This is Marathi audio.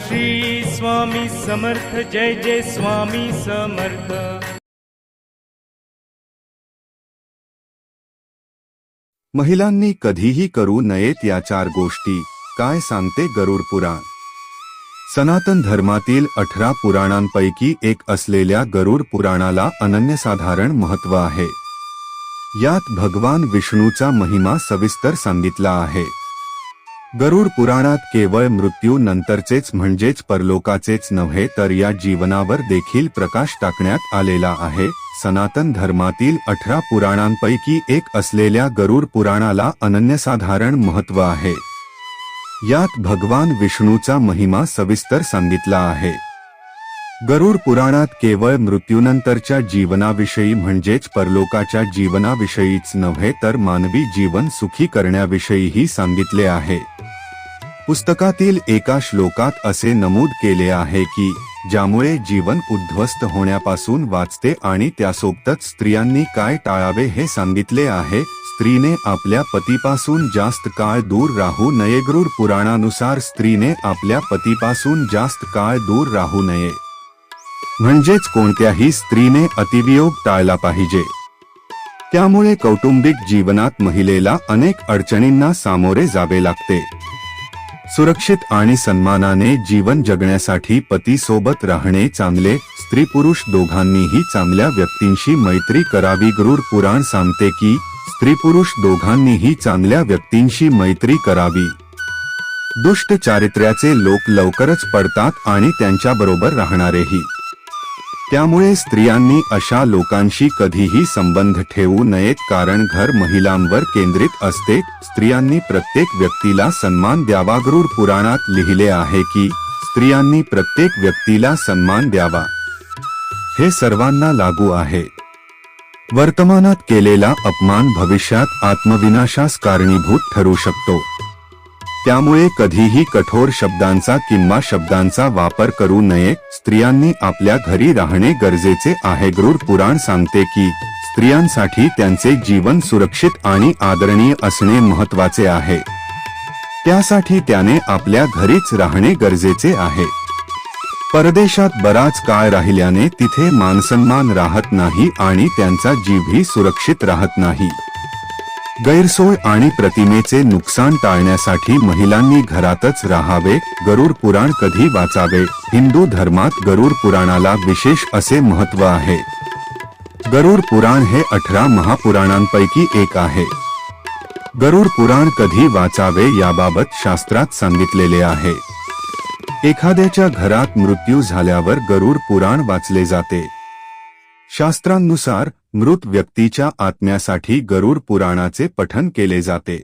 श्री स्वामी समर्थ जय जय स्वामी समर्थ. महिलांनी कधीही करू नयेत या चार गोष्टी काय सांगते गरुड पुराण? सनातन धर्मातील अठरा पुराणांपैकी एक असलेल्या गरुड पुराणाला अनन्यसाधारण महत्त्व आहे. यात भगवान विष्णूचा महिमा सविस्तर सांगितला आहे. गरुड पुराणात केवळ मृत्यू नंतरचेच म्हणजेच परलोकाचेच नव्हे तर या जीवनावर देखील प्रकाश टाकण्यात आलेला आहे. सनातन धर्मातील अठरा पुराणांपैकी एक असलेल्या गरुड पुराणाला अनन्यसाधारण महत्त्व आहे. यात भगवान विष्णूचा महिमा सविस्तर सांगितला आहे. गरुड पुराणात केवळ मृत्यूनंतरच्या जीवनाविषयी म्हणजेच परलोकाच्या जीवनाविषयीच नव्हे तर मानवी जीवन सुखी करण्याविषयीही सांगितले आहे. पुस्तकातील एका श्लोकात असे नमूद केले आहे की ज्यामुळे जीवन उद्ध्वस्त होण्यापासून वाचते आणि त्यासोबतच स्त्रियांनी काय टाळावे हे सांगितले आहे स्त्रीने आपल्या पतीपासून जास्त काळ दूर राहू नये. गरुड पुराणानुसार स्त्रीने आपल्या पतीपासून जास्त काळ दूर राहू नये. म्हणजेच कोणत्याही स्त्रीने अतिवियोग टाळला पाहिजे. त्यामुळे कौटुंबिक जीवनात महिलेला अनेक अडचणींना सामोरे जावे लागते. सुरक्षित आणि सन्मानाने जीवन जगण्यासाठी पती सोबत राहणे चांगले स्त्री पुरुष दोघांनीही चांगल्या व्यक्तींशी मैत्री करावी. गरुड पुराण सांगते की स्त्री पुरुष दोघांनीही चांगल्या व्यक्तींशी मैत्री करावी. दुष्ट चारित्र्याचे लोक लवकरच पडतात आणि त्यांच्याबरोबर राहणारेही. त्यामुळे स्त्रियांनी अशा लोकांशी कधीही संबंध ठेवू नयेत कारण घर महिलांवर केंद्रित असते. स्त्रियांनी प्रत्येक व्यक्तीला सन्मान द्यावा. गरुड पुराणात लिहिले आहे की स्त्रियांनी प्रत्येक व्यक्तीला सन्मान द्यावा. हे सर्वांना लागू आहे. वर्तमानात केलेला अपमान भविष्यात आत्मविनाशास कारणीभूत ठरू शकतो. त्यामुळे कधीही कठोर शब्दांचा किंवा शब्दांचा वापर करू नये स्त्रियांनी आपल्या घरी राहणे गरजेचे आहे. गरुड पुराण सांगते की स्त्रियांसाठी त्यांचे जीवन सुरक्षित आणि आदरणीय असणे महत्त्वाचे आहे. त्यासाठी त्याने आपल्या घरीच राहणे गरजेचे आहे. परदेशात बराच काळ राहिल्याने तिथे मानसन्मान राहत नाही आणि त्यांचा जीवही सुरक्षित राहत नाही. गैरसोय आणि प्रतिमेचे नुकसान टाळण्यासाठी महिलांनी घरातच राहावे गरुड पुराण कधी वाचावे? हिंदू धर्मात गरुड पुराणाला विशेष असे महत्त्व आहे. गरुड पुराण हे अठरा महापुराणांपैकी एक आहे. गरुड पुराण कधी वाचावे याबाबत शास्त्रात सांगितलेले आहे. एखाद्याच्या घरात मृत्यू झाल्यावर गरुड पुराण वाचले जाते. शास्त्रांनुसार मृत व्यक्तीच्या आत्म्यासाठी गरुड पुराणाचे पठन केले जाते.